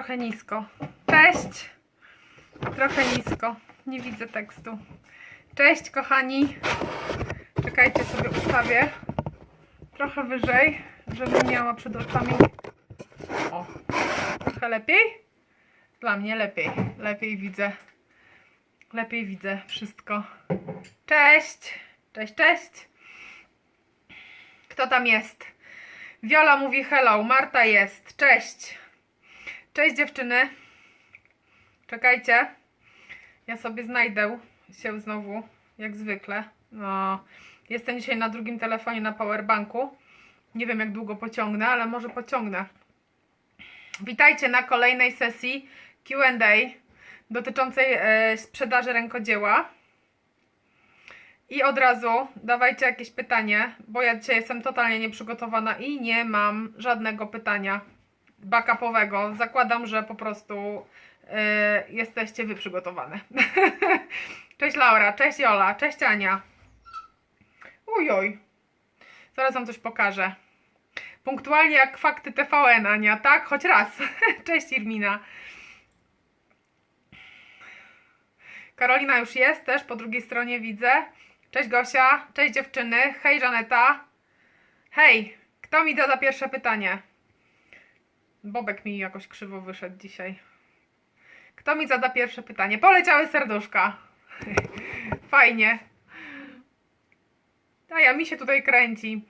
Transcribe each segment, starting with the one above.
trochę nisko. Cześć! Trochę nisko. Nie widzę tekstu. Cześć, kochani. Czekajcie, sobie ustawię trochę wyżej, żebym miała przed oczami. O, trochę lepiej? Dla mnie lepiej. Lepiej widzę. Lepiej widzę wszystko. Cześć! Cześć, cześć! Kto tam jest? Wiola mówi hello, Marta jest. Cześć. Cześć dziewczyny. Czekajcie. Ja sobie znajdę się znowu, jak zwykle. No, jestem dzisiaj na drugim telefonie na powerbanku. Nie wiem jak długo pociągnę, ale może pociągnę. Witajcie na kolejnej sesji Q&A dotyczącej e, sprzedaży rękodzieła. I od razu dawajcie jakieś pytanie, bo ja dzisiaj jestem totalnie nieprzygotowana i nie mam żadnego pytania backupowego. Zakładam, że po prostu e, jesteście wy przygotowane. cześć Laura, cześć Jola, cześć Ania. Ujoj. Zaraz wam coś pokażę. Punktualnie jak fakty TVN, Ania, tak? Choć raz. cześć Irmina. Karolina już jest też, po drugiej stronie widzę. Cześć Gosia, cześć dziewczyny, hej Żaneta. Hej, kto mi doda pierwsze pytanie? Bobek mi jakoś krzywo wyszedł dzisiaj. Kto mi zada pierwsze pytanie? Poleciały serduszka. Fajnie. A ja mi się tutaj kręci.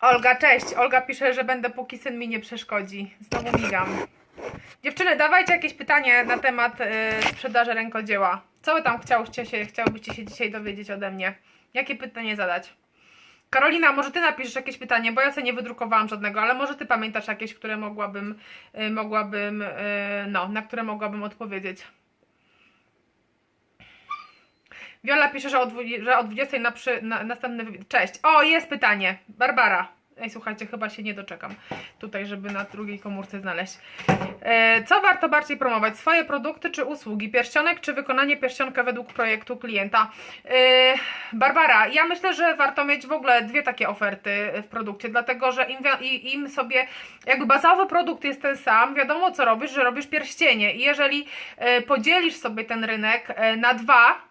Olga, cześć. Olga pisze, że będę póki syn mi nie przeszkodzi. Znowu migam. Dziewczyny, dawajcie jakieś pytanie na temat y, sprzedaży rękodzieła. Co wy tam chciałyście się, się dzisiaj dowiedzieć ode mnie? Jakie pytanie zadać? Karolina, może ty napiszesz jakieś pytanie, bo ja sobie nie wydrukowałam żadnego, ale może ty pamiętasz jakieś, które mogłabym, y, mogłabym, y, no, na które mogłabym odpowiedzieć. Wiola pisze, że o, dwu- że o 20 na, przy, na następny. Cześć. O, jest pytanie. Barbara. Ej, słuchajcie, chyba się nie doczekam tutaj, żeby na drugiej komórce znaleźć. E, co warto bardziej promować? Swoje produkty czy usługi? Pierścionek czy wykonanie pierścionka według projektu klienta? E, Barbara, ja myślę, że warto mieć w ogóle dwie takie oferty w produkcie, dlatego że im, im sobie, jakby bazowy produkt jest ten sam, wiadomo co robisz, że robisz pierścienie i jeżeli e, podzielisz sobie ten rynek na dwa,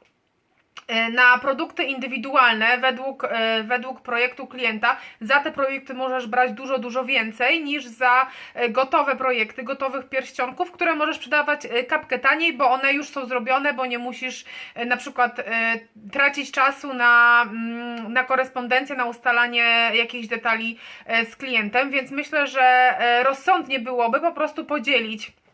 na produkty indywidualne według, e, według projektu klienta. Za te projekty możesz brać dużo, dużo więcej niż za e, gotowe projekty, gotowych pierścionków, które możesz sprzedawać e, kapkę taniej, bo one już są zrobione, bo nie musisz e, na przykład e, tracić czasu na, mm, na korespondencję, na ustalanie jakichś detali e, z klientem, więc myślę, że e, rozsądnie byłoby po prostu podzielić e,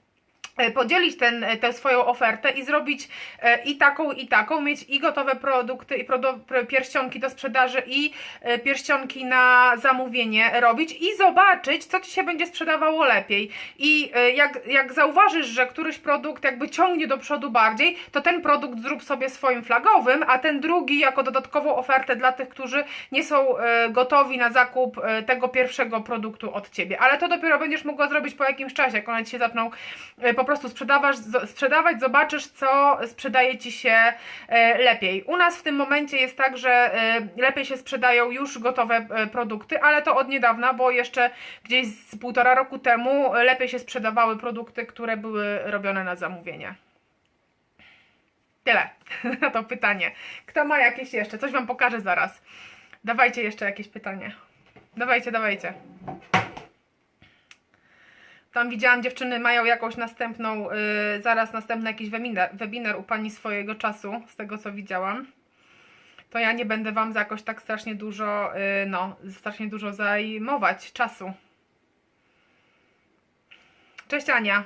podzielić ten, e, tę swoją ofertę i zrobić e, i taką, i taką, mieć i gotowe produkty, i produ- pr- pierścionki do sprzedaży, i e, pierścionki na zamówienie robić i zobaczyć, co Ci się będzie sprzedawało lepiej. I e, jak, jak zauważysz, że któryś produkt jakby ciągnie do przodu bardziej, to ten produkt zrób sobie swoim flagowym, a ten drugi jako dodatkową ofertę dla tych, którzy nie są e, gotowi na zakup e, tego pierwszego produktu od Ciebie. Ale to dopiero będziesz mogła zrobić po jakimś czasie, jak one Ci się zaczną e, po prostu sprzedawać, sprzedawać, zobaczysz, co sprzedaje Ci się e, lepiej. U nas w tym momencie jest tak, że e, lepiej się sprzedają już gotowe e, produkty, ale to od niedawna, bo jeszcze gdzieś z półtora roku temu lepiej się sprzedawały produkty, które były robione na zamówienie. Tyle na to pytanie. Kto ma jakieś jeszcze? Coś Wam pokażę zaraz. Dawajcie jeszcze jakieś pytanie. Dawajcie, dawajcie. Tam widziałam, dziewczyny mają jakąś następną, y, zaraz następny jakiś webinar, webinar u pani swojego czasu, z tego co widziałam. To ja nie będę wam jakoś tak strasznie dużo, y, no, strasznie dużo zajmować czasu. Cześć Ania.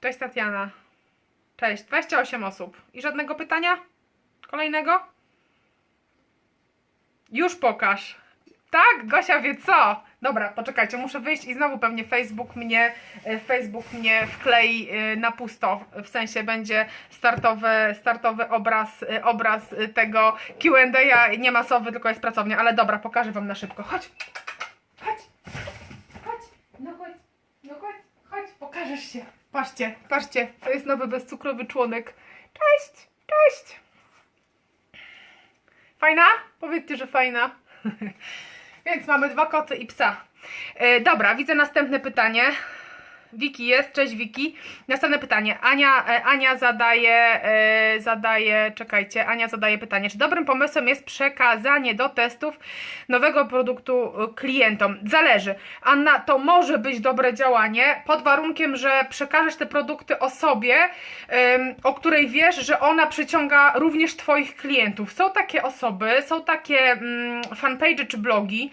Cześć Tatiana. Cześć, 28 osób. I żadnego pytania? Kolejnego? Już pokaż. Tak, Gosia wie co. Dobra, poczekajcie, muszę wyjść i znowu pewnie Facebook mnie, e, Facebook mnie wklei e, na pusto. W sensie będzie startowy, startowy obraz, e, obraz tego Q&A, nie masowy, tylko jest pracownia. Ale dobra, pokażę wam na szybko. Chodź, chodź, chodź, no chodź, no chodź, chodź, pokażesz się. Patrzcie, patrzcie, to jest nowy bezcukrowy członek. Cześć, cześć. Fajna? Powiedzcie, że fajna. Więc mamy dwa koty i psa. E, dobra, widzę następne pytanie. Wiki jest, cześć Wiki. Następne pytanie. Ania, e, Ania zadaje, e, zadaje, czekajcie, Ania zadaje pytanie, czy dobrym pomysłem jest przekazanie do testów nowego produktu e, klientom? Zależy. Anna, to może być dobre działanie pod warunkiem, że przekażesz te produkty osobie, o której wiesz, że ona przyciąga również Twoich klientów. Są takie osoby, są takie mm, fanpage czy blogi,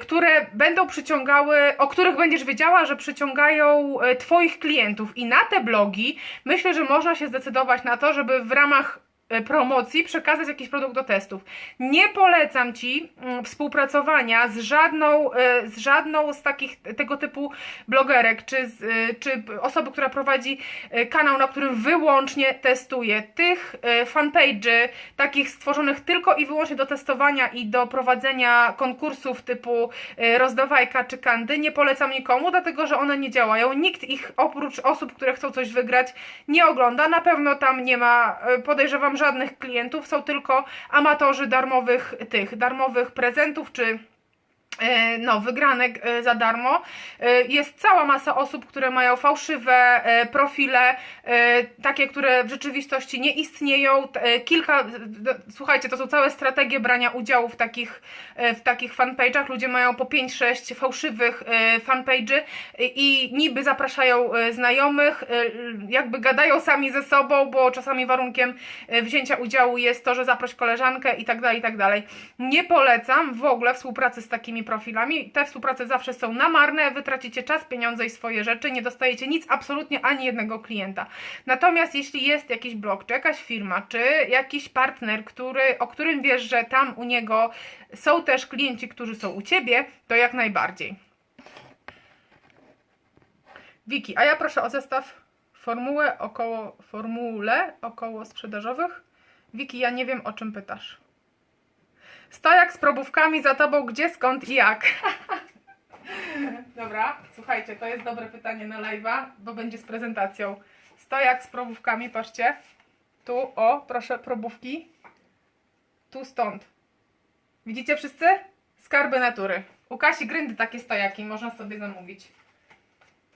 które będą przyciągały, o których będziesz wiedziała, że przyciągają Twoich klientów. I na te blogi myślę, że można się zdecydować na to, żeby w ramach e, promocji przekazać jakiś produkt do testów. Nie polecam Ci mm, współpracowania z żadną, e, z żadną z takich tego typu blogerek, czy, z, e, czy osoby, która prowadzi e, kanał, na którym wyłącznie testuje. Tych e, fanpage'y, takich stworzonych tylko i wyłącznie do testowania i do prowadzenia konkursów typu e, rozdawajka czy kandy, nie polecam nikomu, dlatego że one nie działają. Nikt ich oprócz osób, które chcą coś wygrać, nie ogląda. Na pewno tam nie ma, e, podejrzewam, żadnych klientów, są tylko amatorzy darmowych tych, darmowych prezentów czy no, wygranek e, za darmo. E, Jest cała masa osób, które mają fałszywe e, profile, e, takie, które w rzeczywistości nie istnieją. E, Kilka, słuchajcie, to są całe strategie brania udziału w takich, e, w takich fanpage'ach. Ludzie mają po 5-6 fałszywych e, fanpage'y e, i niby zapraszają e, znajomych, e, jakby gadają sami ze sobą, bo czasami warunkiem e, wzięcia udziału jest to, że zaproś koleżankę i tak dalej, i tak dalej. Nie polecam w ogóle współpracy z takimi profilami. Te współprace zawsze są na marne, wy tracicie czas, pieniądze i swoje rzeczy, nie dostajecie nic, absolutnie ani jednego klienta. Natomiast jeśli jest jakiś blog, czy jakaś firma, czy jakiś partner, który, o którym wiesz, że tam u niego są też klienci, którzy są u ciebie, to jak najbardziej. Wiki, a ja proszę o zestaw formułę około formule około sprzedażowych. Wiki, ja nie wiem o czym pytasz. Stojak z probówkami za tobą, gdzie, skąd i jak? Dobra, słuchajcie, to jest dobre pytanie na live'a, bo będzie z prezentacją. Stojak z probówkami, patrzcie. Tu, o, proszę, probówki. Tu, stąd. Widzicie wszyscy? Skarby natury. U Kasi Gryndy takie stojaki, można sobie zamówić.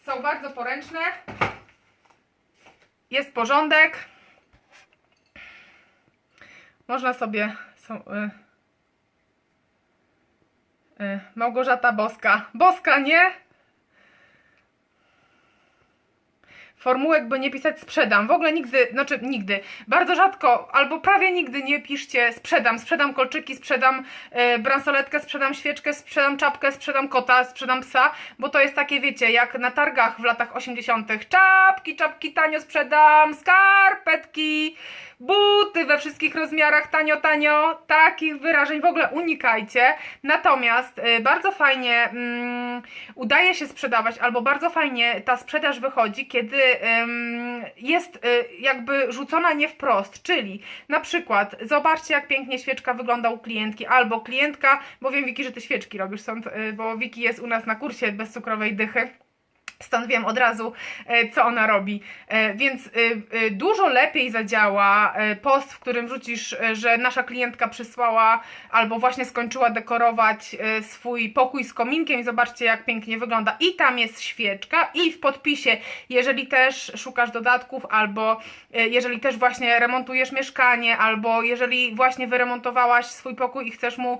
Są bardzo poręczne. Jest porządek. Można sobie. Są, y, Małgorzata Boska. Boska, nie? Formułek, by nie pisać sprzedam. W ogóle nigdy, znaczy nigdy, bardzo rzadko albo prawie nigdy nie piszcie sprzedam. Sprzedam kolczyki, sprzedam e, bransoletkę, sprzedam świeczkę, sprzedam czapkę, sprzedam kota, sprzedam psa, bo to jest takie, wiecie, jak na targach w latach 80. Czapki, czapki tanio sprzedam, skarpetki, buty we wszystkich rozmiarach, tanio, tanio. Takich wyrażeń w ogóle unikajcie. Natomiast e, bardzo fajnie mm, udaje się sprzedawać, albo bardzo fajnie ta sprzedaż wychodzi, kiedy em, jest e, jakby rzucona nie wprost, czyli na przykład zobaczcie jak pięknie świeczka wygląda u klientki, albo klientka, bo wiem Wiki, że ty świeczki robisz, stąd, e, bo Wiki jest u nas na kursie bezcukrowej dychy. Stąd wiem od razu, e, co ona robi. E, Więc e, dużo lepiej zadziała post, w którym rzucisz, że nasza klientka przysłała albo właśnie skończyła dekorować swój pokój z kominkiem i zobaczcie, jak pięknie wygląda. I tam jest świeczka, i w podpisie, jeżeli też szukasz dodatków, albo jeżeli też właśnie remontujesz mieszkanie, albo jeżeli właśnie wyremontowałaś swój pokój i chcesz mu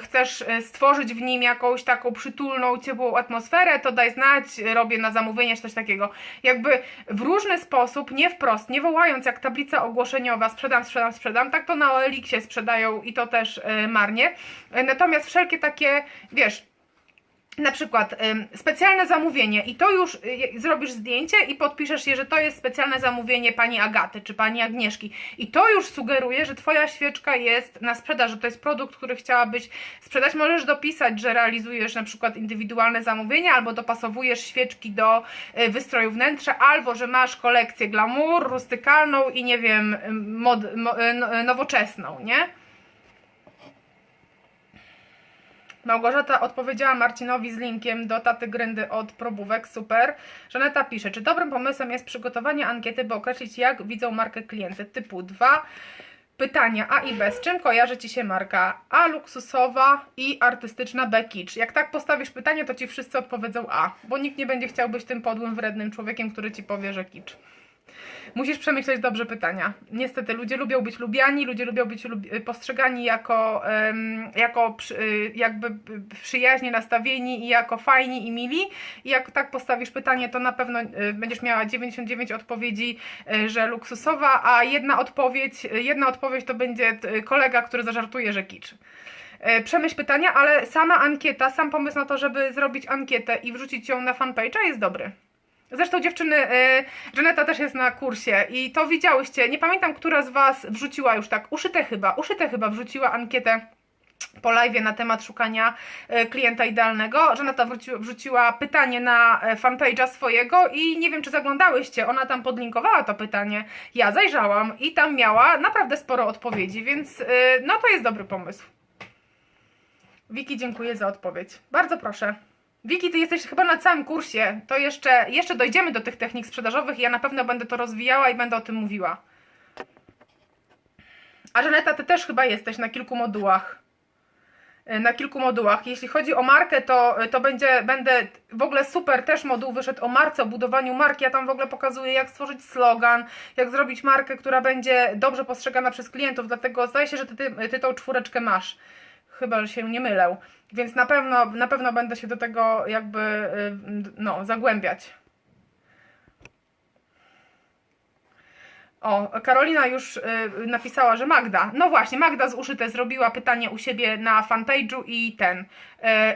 chcesz e, stworzyć w nim jakąś taką przytulną, ciepłą atmosferę, to daj znać, robię na zamówienie czy coś takiego. Jakby w różny sposób, nie wprost, nie wołając jak tablica ogłoszeniowa sprzedam, sprzedam, sprzedam, tak to na OLX-ie sprzedają i to też e, marnie. E, Natomiast wszelkie takie, wiesz, na przykład specjalne zamówienie i to już y, zrobisz zdjęcie i podpiszesz je, że to jest specjalne zamówienie pani Agaty czy pani Agnieszki i to już sugeruje, że twoja świeczka jest na sprzedaż, że to jest produkt, który chciałabyś sprzedać. Możesz dopisać, że realizujesz na przykład indywidualne zamówienia albo dopasowujesz świeczki do y, wystroju wnętrza, albo że masz kolekcję glamour, rustykalną i nie wiem, ym, mod, mo, y, no- y, nowoczesną, nie? Małgorzata odpowiedziała Marcinowi z linkiem do taty Gryndy od probówek, super. Żaneta pisze, czy dobrym pomysłem jest przygotowanie ankiety, by określić jak widzą markę klienty typu 2. Pytania A i B. Z czym kojarzy Ci się marka? A luksusowa i artystyczna, B kicz. Jak tak postawisz pytanie, to Ci wszyscy odpowiedzą A, bo nikt nie będzie chciał być tym podłym, wrednym człowiekiem, który Ci powie, że kicz. Musisz przemyśleć dobrze pytania. Niestety ludzie lubią być lubiani, ludzie lubią być lub- postrzegani jako, em, jako przy, y, jakby przyjaźnie nastawieni i jako fajni i mili. I jak tak postawisz pytanie, to na pewno y, będziesz miała 99 odpowiedzi, y, że luksusowa, a jedna odpowiedź, jedna odpowiedź to będzie kolega, który zażartuje, że kicz. Przemyśl pytania, ale sama ankieta, sam pomysł na to, żeby zrobić ankietę i wrzucić ją na fanpage'a jest dobry. Zresztą dziewczyny, y, Żaneta też jest na kursie i to widziałyście. Nie pamiętam, która z Was wrzuciła już tak, uszyte chyba, uszyte chyba wrzuciła ankietę po live na temat szukania y, klienta idealnego. Żaneta wrzuci, wrzuciła pytanie na e, fanpage'a swojego i nie wiem, czy zaglądałyście, ona tam podlinkowała to pytanie. Ja zajrzałam i tam miała naprawdę sporo odpowiedzi, więc y, no to jest dobry pomysł. Wiki, dziękuję za odpowiedź. Bardzo proszę. Wiki, ty jesteś chyba na całym kursie. To jeszcze, jeszcze dojdziemy do tych technik sprzedażowych i ja na pewno będę to rozwijała i będę o tym mówiła. A Żaneta, ty też chyba jesteś na kilku modułach. Y, Na kilku modułach. Jeśli chodzi o markę, to, to będzie, będę w ogóle super też moduł wyszedł o marce, o budowaniu marki. Ja tam w ogóle pokazuję, jak stworzyć slogan, jak zrobić markę, która będzie dobrze postrzegana przez klientów. Dlatego zdaje się, że ty, ty, ty tą czwóreczkę masz. Chyba, że się nie mylę. Więc na pewno, na pewno będę się do tego jakby y, no, zagłębiać. O, Karolina już y, napisała, że Magda. No właśnie, Magda z Uszyte zrobiła pytanie u siebie na fanpage'u i ten. Y,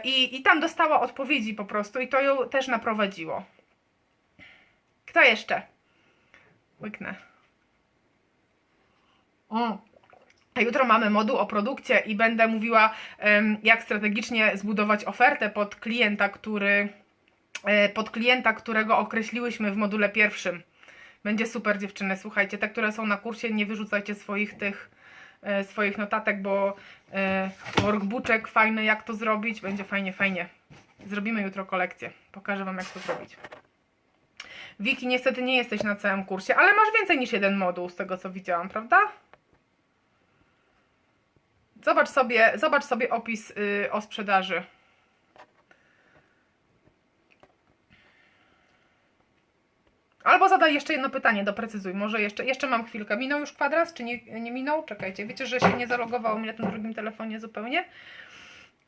i, I tam dostała odpowiedzi po prostu i to ją też naprowadziło. Kto jeszcze? Łyknę. O. Jutro mamy moduł o produkcie i będę mówiła, jak strategicznie zbudować ofertę pod klienta, który, e, pod klienta, którego określiłyśmy w module pierwszym. Będzie super dziewczyny, słuchajcie, te, które są na kursie, nie wyrzucajcie swoich tych e, swoich notatek, bo e, workbooczek fajny, jak to zrobić, będzie fajnie, fajnie. Zrobimy jutro kolekcję, pokażę Wam, jak to zrobić. Wiki, niestety nie jesteś na całym kursie, ale masz więcej niż jeden moduł z tego, co widziałam, prawda? Zobacz sobie, zobacz sobie opis y, o sprzedaży. Albo zadaj jeszcze jedno pytanie, doprecyzuj. Może jeszcze, jeszcze mam chwilkę. Minął już kwadrans, czy nie, nie minął? Czekajcie, wiecie, że się nie zalogowało mi na tym drugim telefonie zupełnie?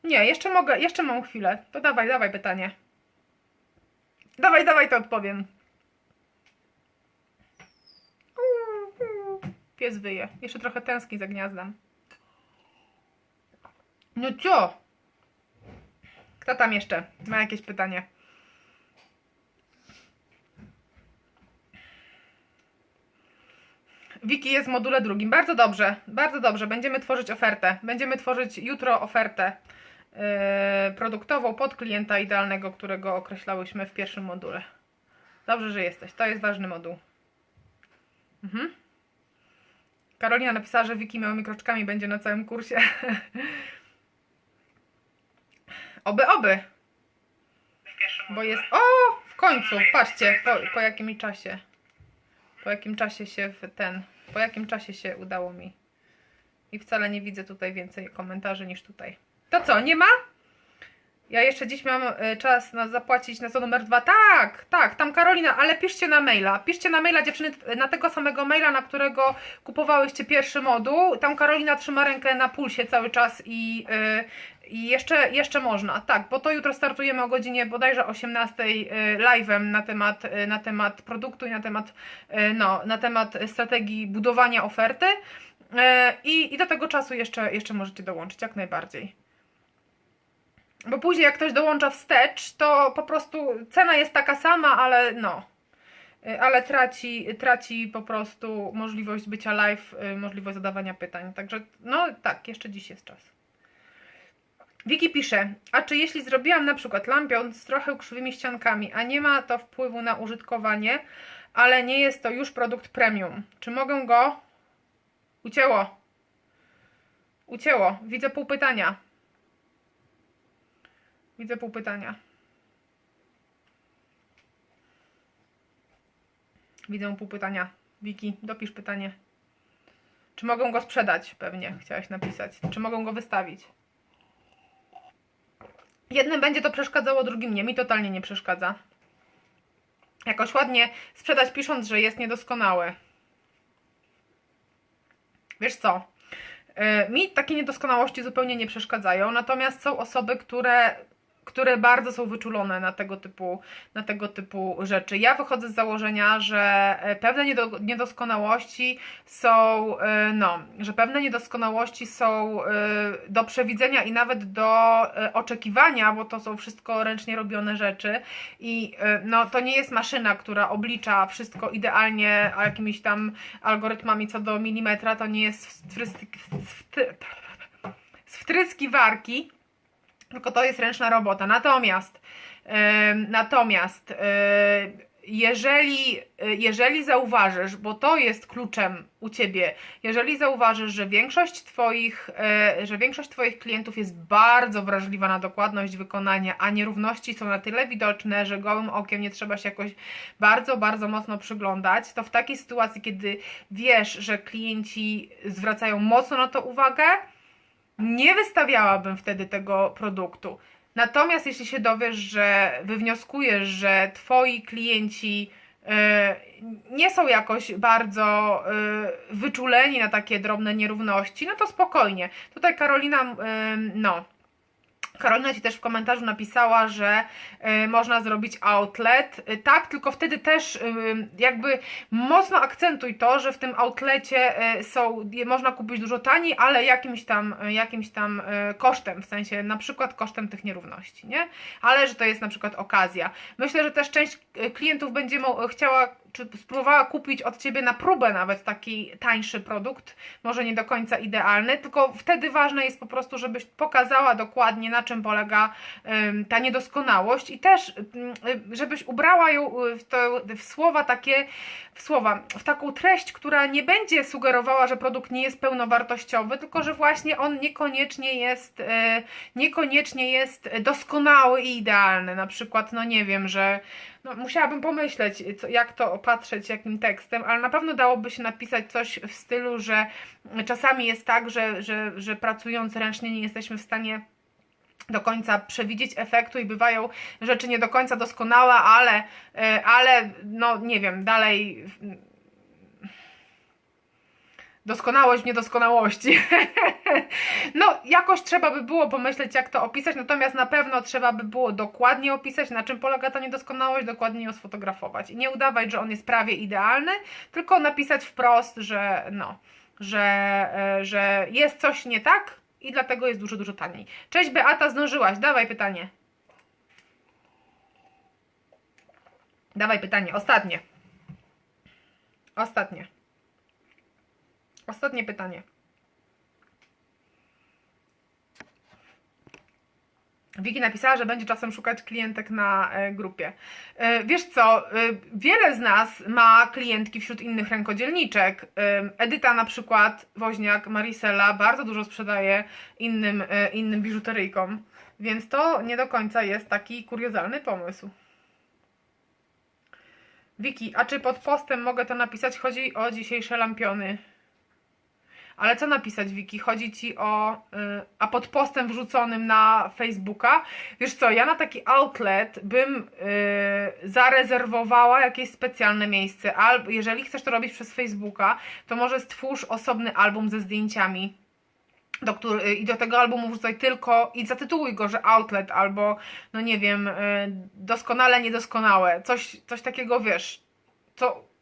Nie, jeszcze mogę, jeszcze mam chwilę. To dawaj, dawaj pytanie. Dawaj, dawaj, to odpowiem. Pies wyje. Jeszcze trochę tęskni za gniazdem. No co? Kto tam jeszcze ma jakieś pytanie? Wiki jest w module drugim. Bardzo dobrze, bardzo dobrze. Będziemy tworzyć ofertę. Będziemy tworzyć jutro ofertę yy, produktową pod klienta idealnego, którego określałyśmy w pierwszym module. Dobrze, że jesteś. To jest ważny moduł. Mhm. Karolina napisała, że Wiki małymi kroczkami będzie na całym kursie. Oby, oby. Bo jest. O! W końcu! Patrzcie, po, po jakim czasie. Po jakim czasie się ten. Po jakim czasie się udało mi. I wcale nie widzę tutaj więcej komentarzy niż tutaj. To co, nie ma? Ja jeszcze dziś mam y, czas na zapłacić na to numer dwa. Tak, tak, tam Karolina, ale piszcie na maila. Piszcie na maila dziewczyny, na tego samego maila, na którego kupowałyście pierwszy moduł. Tam Karolina trzyma rękę na pulsie cały czas i, y, i jeszcze, jeszcze można. Tak, bo to jutro startujemy o godzinie bodajże 18 y, live'em na temat, y, na temat produktu i na temat, y, no, na temat strategii budowania oferty. I, I do tego czasu jeszcze, jeszcze możecie dołączyć, jak najbardziej. Bo później jak ktoś dołącza wstecz, to po prostu cena jest taka sama, ale no. Ale traci, traci po prostu możliwość bycia live, możliwość zadawania pytań. Także no tak, jeszcze dziś jest czas. Wiki pisze, a czy jeśli zrobiłam na przykład lampion z trochę krzywymi ściankami, a nie ma to wpływu na użytkowanie, ale nie jest to już produkt premium, czy mogę go... Ucięło. Ucięło. Widzę pół pytania. Widzę pół pytania. Widzę pół pytania. Wiki, dopisz pytanie. Czy mogą go sprzedać? Pewnie chciałaś napisać. Czy mogą go wystawić? Jednym będzie to przeszkadzało, drugim nie. Mi totalnie nie przeszkadza. Jakoś ładnie sprzedać, pisząc, że jest niedoskonały. Wiesz co? Yy, Mi takie niedoskonałości zupełnie nie przeszkadzają, natomiast są osoby, które, które bardzo są wyczulone na tego, typu, na tego typu rzeczy. Ja wychodzę z założenia, że e, pewne niedo, niedoskonałości są, e, no, że pewne niedoskonałości są e, do przewidzenia i nawet do oczekiwania, bo to są wszystko ręcznie robione rzeczy. I no, to nie jest maszyna, która oblicza wszystko idealnie jakimiś tam algorytmami co do milimetra, to nie jest wtryski, wtryskiwarki, tylko to jest ręczna robota. Natomiast, natomiast e, jeżeli, jeżeli zauważysz, bo to jest kluczem u ciebie, jeżeli zauważysz, że większość twoich, e, że większość twoich klientów jest bardzo wrażliwa na dokładność wykonania, a nierówności są na tyle widoczne, że gołym okiem nie trzeba się jakoś bardzo, bardzo mocno przyglądać, to w takiej sytuacji, kiedy wiesz, że klienci zwracają mocno na to uwagę, nie wystawiałabym wtedy tego produktu. Natomiast jeśli się dowiesz, że wywnioskujesz, że twoi klienci e, nie są jakoś bardzo e, wyczuleni na takie drobne nierówności, no to spokojnie. Tutaj Karolina, e, no. Karolina Ci też w komentarzu napisała, że y, można zrobić outlet. Y, tak, tylko wtedy też y, jakby mocno akcentuj to, że w tym outlecie y, są, można kupić dużo taniej, ale jakimś tam, y, jakimś tam y, kosztem, w sensie na przykład kosztem tych nierówności, nie? Ale że to jest na przykład okazja. Myślę, że też część klientów będzie chciała czy spróbowała kupić od Ciebie na próbę nawet taki tańszy produkt, może nie do końca idealny, tylko wtedy ważne jest po prostu, żebyś pokazała dokładnie na czym polega ta niedoskonałość i też y, żebyś ubrała ją y, w, to, w słowa takie, w słowa, w taką treść, która nie będzie sugerowała, że produkt nie jest pełnowartościowy, tylko że właśnie on niekoniecznie jest, y, niekoniecznie jest doskonały i idealny, na przykład, no nie wiem, że no, musiałabym pomyśleć, co, jak to opatrzeć, jakim tekstem, ale na pewno dałoby się napisać coś w stylu, że czasami jest tak, że, że, że pracując ręcznie nie jesteśmy w stanie do końca przewidzieć efektu i bywają rzeczy nie do końca doskonałe, ale, e, ale no nie wiem, dalej doskonałość w niedoskonałości. no, jakoś trzeba by było pomyśleć, jak to opisać, natomiast na pewno trzeba by było dokładnie opisać, na czym polega ta niedoskonałość, dokładnie ją sfotografować. I nie udawać, że on jest prawie idealny, tylko napisać wprost, że no, że, e, że jest coś nie tak i dlatego jest dużo, dużo taniej. Cześć Beata, zdążyłaś, dawaj pytanie. Dawaj pytanie, ostatnie. Ostatnie. Ostatnie pytanie. Wiki napisała, że będzie czasem szukać klientek na e, grupie. E, wiesz co, e, wiele z nas ma klientki wśród innych rękodzielniczek. Edyta na przykład, Woźniak, Marisela bardzo dużo sprzedaje innym, innym biżuteryjkom, więc to nie do końca jest taki kuriozalny pomysł. Wiki, a czy pod postem mogę to napisać? Chodzi o dzisiejsze lampiony. Ale co napisać, Wiki? Chodzi ci o. y, a pod postem wrzuconym na Facebooka. Wiesz co, ja na taki outlet bym y, zarezerwowała jakieś specjalne miejsce. Albo jeżeli chcesz to robić przez Facebooka, to może stwórz osobny album ze zdjęciami. Do który, I do tego albumu wrzucaj tylko i zatytułuj go, że outlet albo, no nie wiem, y, doskonale niedoskonałe. Coś, coś takiego wiesz, co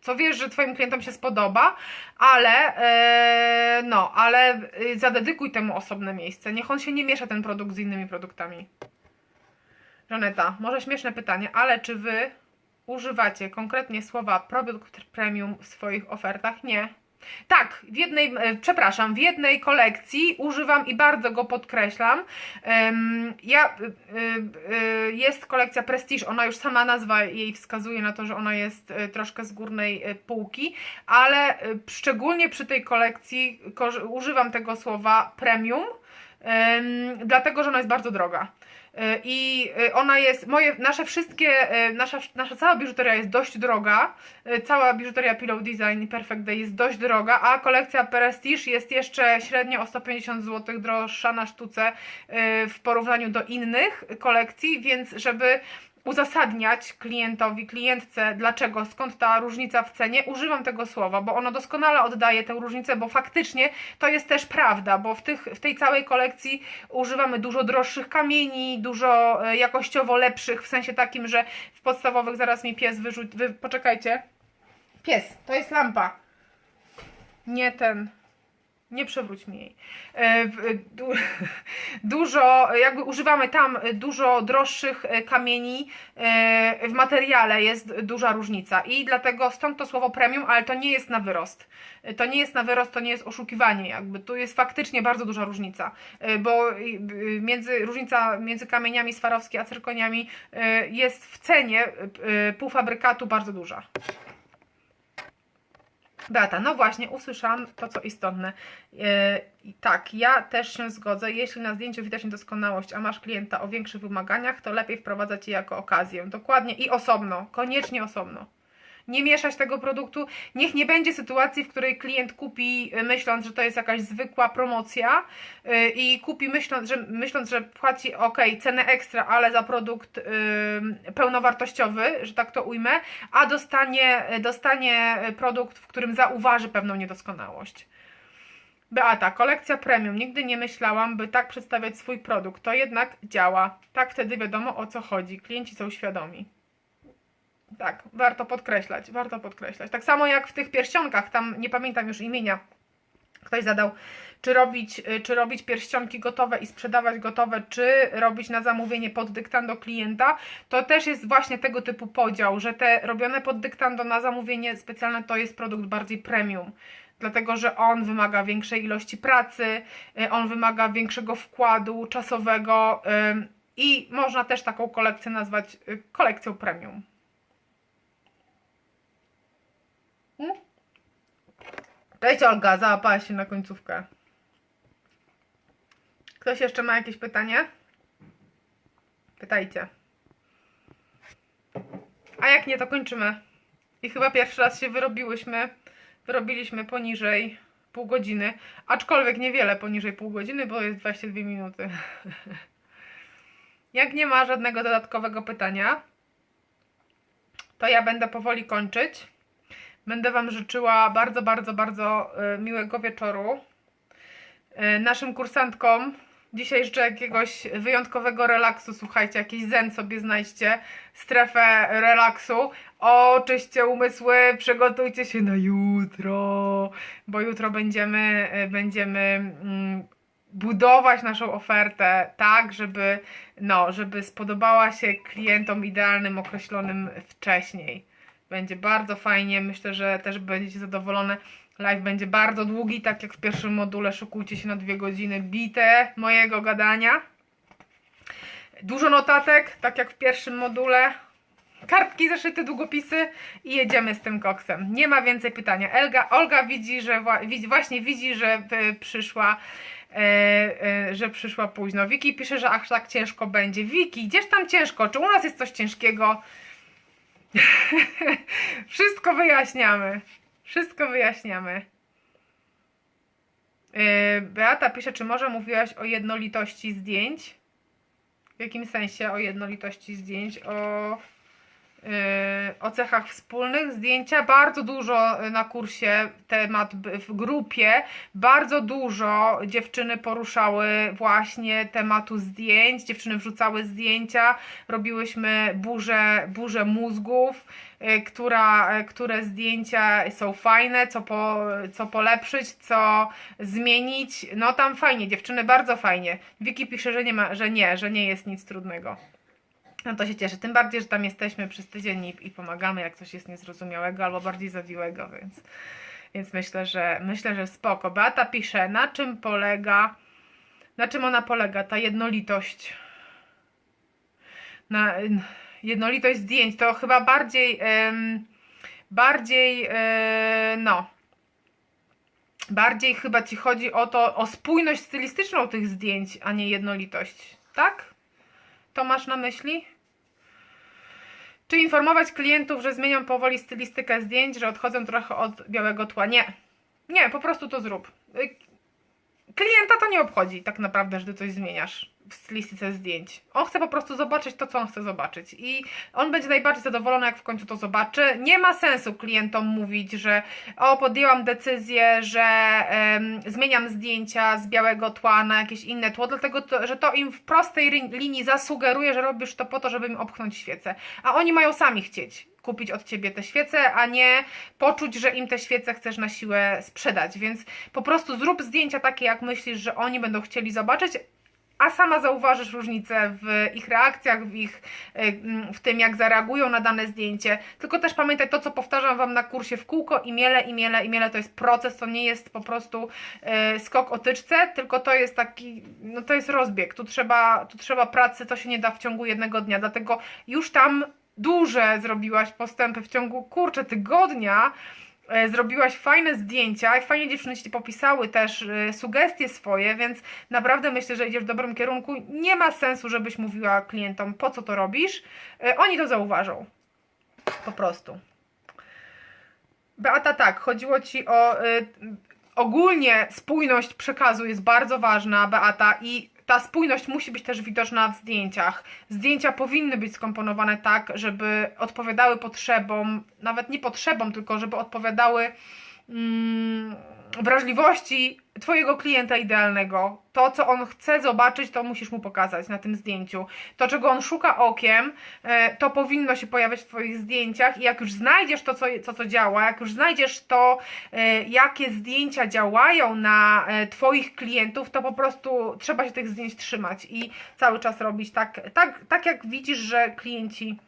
co wiesz, że Twoim klientom się spodoba, ale e, no, ale y, zadedykuj temu osobne miejsce. Niech on się nie miesza ten produkt z innymi produktami. Żaneta, może śmieszne pytanie, ale czy Wy używacie konkretnie słowa produkt premium w swoich ofertach? Nie. Tak, w jednej, e, przepraszam, w jednej kolekcji używam i bardzo go podkreślam. Ja, y, y, jest kolekcja Prestige, ona już sama nazwa jej wskazuje na to, że ona jest troszkę z górnej półki, ale szczególnie przy tej kolekcji używam tego słowa premium. em, dlatego że ona jest bardzo droga. E, I e, ona jest, moje, nasze wszystkie, e, nasza, nasza cała biżuteria jest dość droga. Cała biżuteria Pillow Design Perfect Day jest dość droga, a kolekcja Prestige jest jeszcze średnio o 150 zł droższa na sztuce w porównaniu do innych kolekcji, więc żeby uzasadniać klientowi, klientce, dlaczego, skąd ta różnica w cenie, używam tego słowa, bo ono doskonale oddaje tę różnicę, bo faktycznie to jest też prawda, bo w, tych, w tej całej kolekcji używamy dużo droższych kamieni, dużo e, jakościowo lepszych, w sensie takim, że w podstawowych zaraz mi pies wyrzuci, wy, poczekajcie, pies, to jest lampa, nie ten, nie przewróć mi jej. E, du, dużo, jakby używamy tam dużo droższych e, kamieni, e, w materiale jest duża różnica i dlatego stąd to słowo premium, ale to nie jest na wyrost. To nie jest na wyrost, to nie jest oszukiwanie, jakby tu jest faktycznie bardzo duża różnica, bo między, różnica między kamieniami Swarowski a cyrkoniami jest w cenie półfabrykatu bardzo duża. Beata, no właśnie, usłyszałam to, co istotne. E, tak, ja też się zgodzę. Jeśli na zdjęciu widać niedoskonałość, a masz klienta o większych wymaganiach, to lepiej wprowadzać je jako okazję. Dokładnie i osobno, koniecznie osobno. Nie mieszać tego produktu. Niech nie będzie sytuacji, w której klient kupi y, myśląc, że to jest jakaś zwykła promocja y, i kupi myśląc, że, myśląc, że płaci ok, cenę ekstra, ale za produkt y, pełnowartościowy, że tak to ujmę, a dostanie, dostanie produkt, w którym zauważy pewną niedoskonałość. Beata, kolekcja premium. Nigdy nie myślałam, by tak przedstawiać swój produkt. To jednak działa. Tak wtedy wiadomo o co chodzi. Klienci są świadomi. Tak, warto podkreślać, warto podkreślać. Tak samo jak w tych pierścionkach, tam nie pamiętam już imienia. Ktoś zadał, czy robić, y, czy robić pierścionki gotowe i sprzedawać gotowe, czy robić na zamówienie pod dyktando klienta. To też jest właśnie tego typu podział, że te robione pod dyktando na zamówienie specjalne to jest produkt bardziej premium. Dlatego, że on wymaga większej ilości pracy, y, on wymaga większego wkładu czasowego ym, i można też taką kolekcję nazwać y, kolekcją premium. Cześć Olga, załapałaś się na końcówkę. Ktoś jeszcze ma jakieś pytanie? Pytajcie. A jak nie, to kończymy. I chyba pierwszy raz się wyrobiłyśmy. Wyrobiliśmy poniżej pół godziny. Aczkolwiek niewiele poniżej pół godziny, bo jest 22 minuty. Jak nie ma żadnego dodatkowego pytania, to ja będę powoli kończyć. Będę Wam życzyła bardzo, bardzo, bardzo y, miłego wieczoru. Y, Naszym kursantkom dzisiaj życzę jakiegoś wyjątkowego relaksu. Słuchajcie, jakiś zen sobie znajdźcie, strefę relaksu. Oczyście umysły, przygotujcie się na jutro, bo jutro będziemy, y, będziemy mm, budować naszą ofertę tak, żeby, no, żeby spodobała się klientom idealnym, określonym wcześniej. Będzie bardzo fajnie, myślę, że też będziecie zadowolone. Live będzie bardzo długi, tak jak w pierwszym module. Szykujcie się na dwie godziny bite mojego gadania. Dużo notatek, tak jak w pierwszym module. Kartki, zeszyty, długopisy i jedziemy z tym koksem. Nie ma więcej pytania. Elga, Olga widzi, że właśnie widzi, że y, przyszła, e, e, że przyszła późno. Wiki pisze, że aż tak ciężko będzie. Wiki, gdzież tam ciężko? Czy u nas jest coś ciężkiego? Wszystko wyjaśniamy. Wszystko wyjaśniamy. Yy, Beata pisze, czy może mówiłaś o jednolitości zdjęć? W jakim sensie o jednolitości zdjęć? O, o cechach wspólnych zdjęcia? Bardzo dużo na kursie temat w grupie. Bardzo dużo dziewczyny poruszały właśnie tematu zdjęć. Dziewczyny wrzucały zdjęcia. Robiłyśmy burzę, burzę mózgów y, która, y, które zdjęcia są fajne, co, po, co polepszyć, co zmienić. No tam fajnie, dziewczyny, bardzo fajnie. Wiki pisze, że nie ma, że nie, że nie jest nic trudnego. No to się cieszę, tym bardziej, że tam jesteśmy przez tydzień i, i pomagamy, jak coś jest niezrozumiałego albo bardziej zawiłego, więc, więc myślę, że myślę, że spoko. Beata pisze, na czym polega, na czym ona polega, ta jednolitość na jednolitość zdjęć, to chyba bardziej em, bardziej e, no Bardziej chyba ci chodzi o to, o spójność stylistyczną tych zdjęć, a nie jednolitość. Tak? To masz na myśli? Czy informować klientów, że zmieniam powoli stylistykę zdjęć, że odchodzę trochę od białego tła? Nie. Nie, po prostu to zrób. Y, Klienta to nie obchodzi tak naprawdę, że ty coś zmieniasz w stylistyce zdjęć. On chce po prostu zobaczyć to, co on chce zobaczyć. I on będzie najbardziej zadowolony, jak w końcu to zobaczy. Nie ma sensu klientom mówić, że o, podjęłam decyzję, że em, zmieniam zdjęcia z białego tła na jakieś inne tło, dlatego to, że to im w prostej linii zasugeruje, że robisz to po to, żeby im opchnąć świecę. A oni mają sami chcieć kupić od ciebie te świece, a nie poczuć, że im te świece chcesz na siłę sprzedać. Więc po prostu zrób zdjęcia takie, jak myślisz, że oni będą chcieli zobaczyć, a sama zauważysz różnicę w ich reakcjach, w ich y, w tym, jak zareagują na dane zdjęcie. Tylko też pamiętaj to, co powtarzam Wam na kursie w kółko i miele, i miele, i miele to jest proces, to nie jest po prostu y, skok o tyczce, tylko to jest taki, no to jest rozbieg. Tu trzeba, tu trzeba pracy, to się nie da w ciągu jednego dnia, dlatego już tam duże zrobiłaś postępy w ciągu, kurczę, tygodnia, zrobiłaś fajne zdjęcia i fajnie dziewczyny Ci popisały też e, sugestie swoje, więc naprawdę myślę, że idziesz w dobrym kierunku. Nie ma sensu, żebyś mówiła klientom, po co to robisz. E, Oni to zauważą. Po prostu. Beata, tak, chodziło Ci o... Ogólnie spójność przekazu jest bardzo ważna, Beata, i ta spójność musi być też widoczna w zdjęciach. Zdjęcia powinny być skomponowane tak, żeby odpowiadały potrzebom, nawet nie potrzebom, tylko żeby odpowiadały mm, wrażliwości Twojego klienta idealnego. To, co on chce zobaczyć, to musisz mu pokazać na tym zdjęciu. To, czego on szuka okiem, e, to powinno się pojawiać w Twoich zdjęciach i jak już znajdziesz to, co, co, działa, jak już znajdziesz to, e, jakie zdjęcia działają na e, Twoich klientów, to po prostu trzeba się tych zdjęć trzymać i cały czas robić tak, tak, tak jak widzisz, że klienci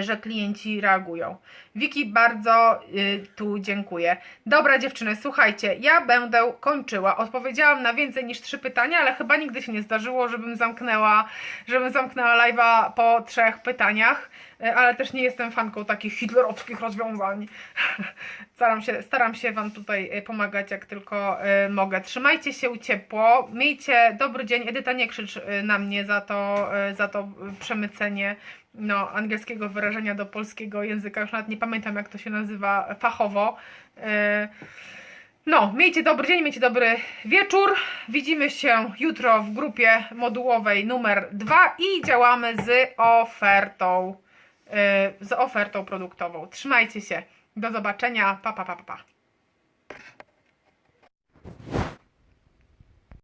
że klienci reagują. Wiki, bardzo y, tu dziękuję. Dobra dziewczyny, słuchajcie, ja będę kończyła. Odpowiedziałam na więcej niż trzy pytania, ale chyba nigdy się nie zdarzyło, żebym zamknęła, żebym zamknęła live'a po trzech pytaniach, ale też nie jestem fanką takich hitlerowskich rozwiązań. Staram się, staram się Wam tutaj y, pomagać jak tylko y, mogę. Trzymajcie się ciepło, miejcie dobry dzień. Edyta, nie krzycz na mnie za to, za to przemycenie no, angielskiego wyrażenia do polskiego języka. Już nawet nie pamiętam, jak to się nazywa fachowo. E, No, miejcie dobry dzień, miejcie dobry wieczór. Widzimy się jutro w grupie modułowej numer 2 i działamy z ofertą, e, z ofertą produktową. Trzymajcie się. Do zobaczenia. Pa, pa, pa, pa. pa.